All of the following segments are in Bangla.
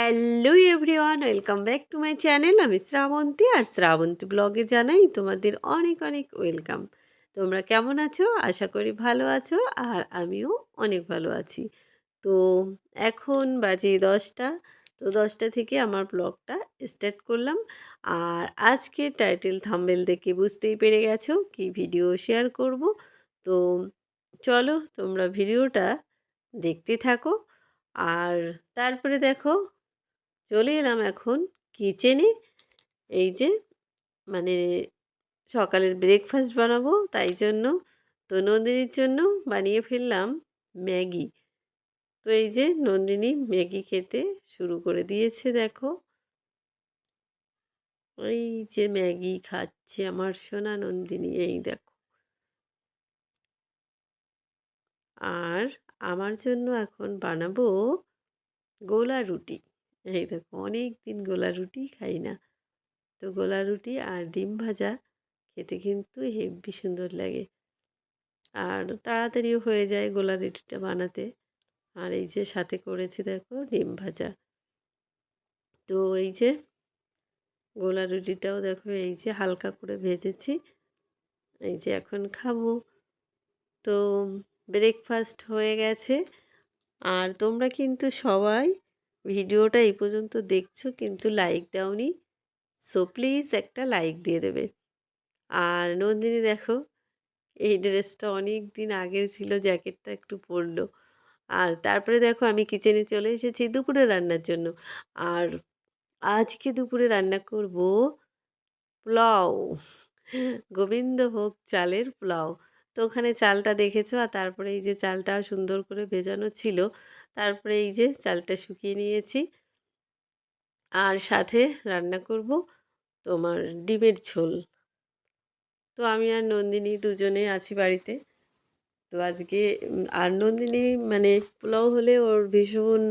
Hello everyone, welcome back to my channel. আমি শ্রাবন্তী আর শ্রাবন্তী ব্লগে জানাই তোমাদের অনেক অনেক ওয়েলকাম। তোমরা কেমন আছো? আশা করি ভালো আছো আর আমিও অনেক ভালো আছি। তো এখন বাজে দশটা, তো দশটা থেকে আমার ব্লগটা স্টার্ট করলাম। আর আজকে টাইটেল থাম্বেল দেখে বুঝতেই পেরে গেছো কি ভিডিও শেয়ার করব। তো চলো তোমরা ভিডিওটা দেখতে থাকো। আর তারপরে দেখো চলে এলাম এখন কিচেনে এই যে মানে সকালের ব্রেকফাস্ট বানাবো, তাই জন্য তো নন্দিনীর জন্য বানিয়ে ফেললাম ম্যাগি। তো এই যে, নন্দিনী ম্যাগি খেতে শুরু করে দিয়েছে, দেখো। এই যে ম্যাগি খাচ্ছে আমার সোনা নন্দিনী, এই দেখো। আর আমার জন্য এখন বানাবো গোলা রুটি। এই দেখো অনেক দিন গোলা রুটি খাই না। তো গোলা রুটি আর ডিম ভাজা খেতে কিন্তু হেব্বি সুন্দর লাগে। আর তাড়াতাড়িও হয়ে যায় গোলা রুটিটা বানাতে। আর এই যে সাথে করেছি দেখো ডিম ভাজা। তো এই যে গোলা রুটিটাও দেখো এই যে হালকা করে ভেজেছি। এই যে এখন খাব। তো ব্রেকফাস্ট হয়ে গেছে। আর তোমরা কিন্তু সবাই ভিডিওটা এই পর্যন্ত দেখছ কিন্তু লাইক দাওনি। সো প্লিজ একটা লাইক দিয়ে দেবে। আর নন্দিনী দেখো, এই ড্রেসটা অনেক দিন আগের ছিল জ্যাকেটটা একটু পরলো। আর তারপরে দেখো আমি কিচেনে চলে এসেছি দুপুরে রান্নার জন্য। আর আজকে দুপুরে রান্না করব পোলাও। গোবিন্দভোগ চালের পোলাও। তো ওখানে চালটা দেখেছ আর তারপরে এই যে চালটা সুন্দর করে ভেজানো ছিল। তারপরে এই যে চালটা শুকিয়ে নিয়েছি। আর সাথে রান্না করব তোমার ডিমের ঝোল। তো আমি আর নন্দিনী দুজনে আছি বাড়িতে। তো আজকে, আর নন্দিনী মানে পোলাও হলে ওর ভীষণ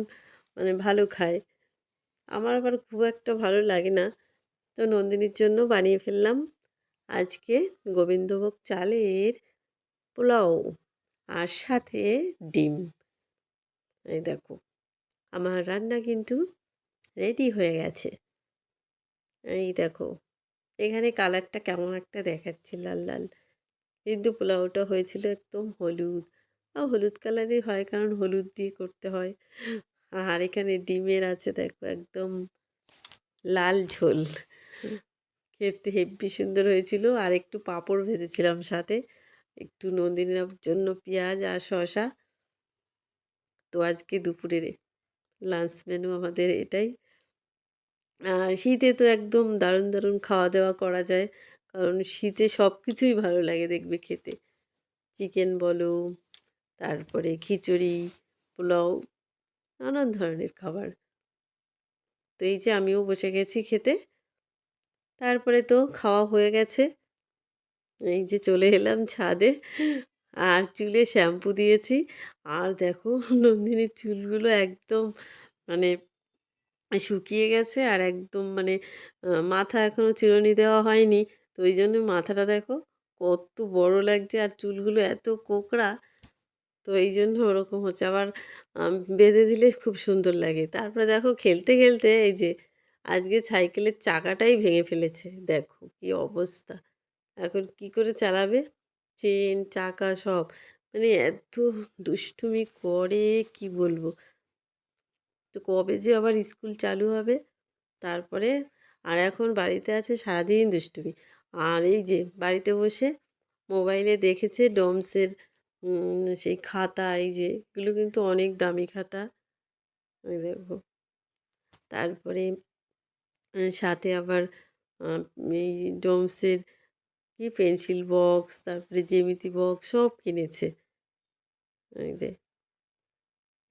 মানে ভালো খায়। আমার আবার খুব একটা ভালো লাগে না। তো নন্দিনীর জন্য বানিয়ে ফেললাম। আজকে গোবিন্দভোগ চালের পোলাও আর সাথে ডিম। এই দেখো, আমার রান্না কিন্তু রেডি হয়ে গেছে। এই দেখো, এখানে কালারটা কেমন একটা দেখাচ্ছে লাল লাল। কিন্তু পোলাওটা হয়েছিল একদম হলুদ। আর হলুদ কালারই হয় কারণ হলুদ দিয়ে করতে হয়। আর এখানে ডিমের আছে দেখো, একদম লাল ঝোল। খেতে হেব্বি সুন্দর হয়েছিল। আর একটু পাঁপড় ভেজেছিলাম সাথে। একটু নন্দিনীর জন্য পেঁয়াজ আর শশা তো আজকে দুপুরের লাঞ্চ মেনু আমাদের এটাই। আর শীতে তো একদম দারুণ দারুণ খাওয়া দাওয়া করা যায়, কারণ শীতে সব কিছুই ভালো লাগে দেখবে খেতে। চিকেন বলো, তারপরে খিচুড়ি, পোলাও, নানান ধরনের খাবার। তো এই যে আমিও বসে গেছি খেতে। তারপরে তো খাওয়া হয়ে গেছে। এই যে চলে এলাম ছাদে। আর চুলে শ্যাম্পু দিয়েছি। আর দেখো, নন্দিনীর চুলগুলো একদম মানে শুকিয়ে গেছে আর একদম মানে মাথা এখনও চিরুনি দেওয়া হয়নি। তো ওই জন্য মাথাটা দেখো, কত বড় লাগছে আর চুলগুলো এত কোকড়া। তো এই জন্য ওরকম হচ্ছে। আবার বেঁধে দিলে খুব সুন্দর লাগে। তারপরে দেখো, খেলতে খেলতে এই যে, আজকে সাইকেলের চাকাটাই ভেঙে ফেলেছে। দেখো কি অবস্থা। এখন কি করে চালাবে? চেন, চাকা সব। মানে এত দুষ্টুমি করে, কি বলব? তো কবে যে আবার স্কুল চালু হবে? তারপরে আর এখন বাড়িতে আছে সারাদিন দুষ্টুমি। আর এই যে বাড়িতে বসে মোবাইলে দেখেছে ডমসের সেই খাতা, এই যে এগুলো কিন্তু অনেক দামি খাতা। দেখো। তারপরে সাথে আবার এই ডোমসের কি পেন্সিল বক্স, তারপরে জ্যামিতি বক্স সব কিনেছে। এই যে,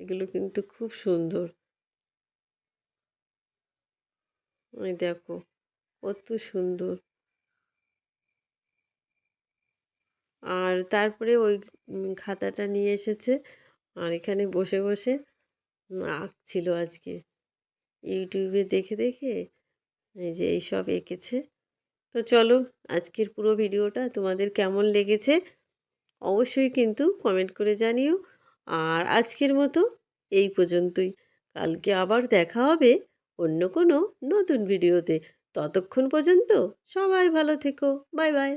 এগুলো কিন্তু খুব সুন্দর। ওই দেখো, কত সুন্দর। আর তারপরে ওই খাতাটা নিয়ে এসেছে, আর এখানে বসে বসে আঁকছিল আজকে। ইউটিউবে দেখে দেখে এই যে এইসব এঁকেছে। তো চলো আজকের পুরো ভিডিওটা তোমাদের কেমন লেগেছে অবশ্যই কিন্তু কমেন্ট করে জানিও। আর আজকের মতো এই পর্যন্তই। কালকে আবার দেখা হবে অন্য কোনো নতুন ভিডিওতে। ততক্ষণ পর্যন্ত সবাই ভালো থেকো। Bye bye.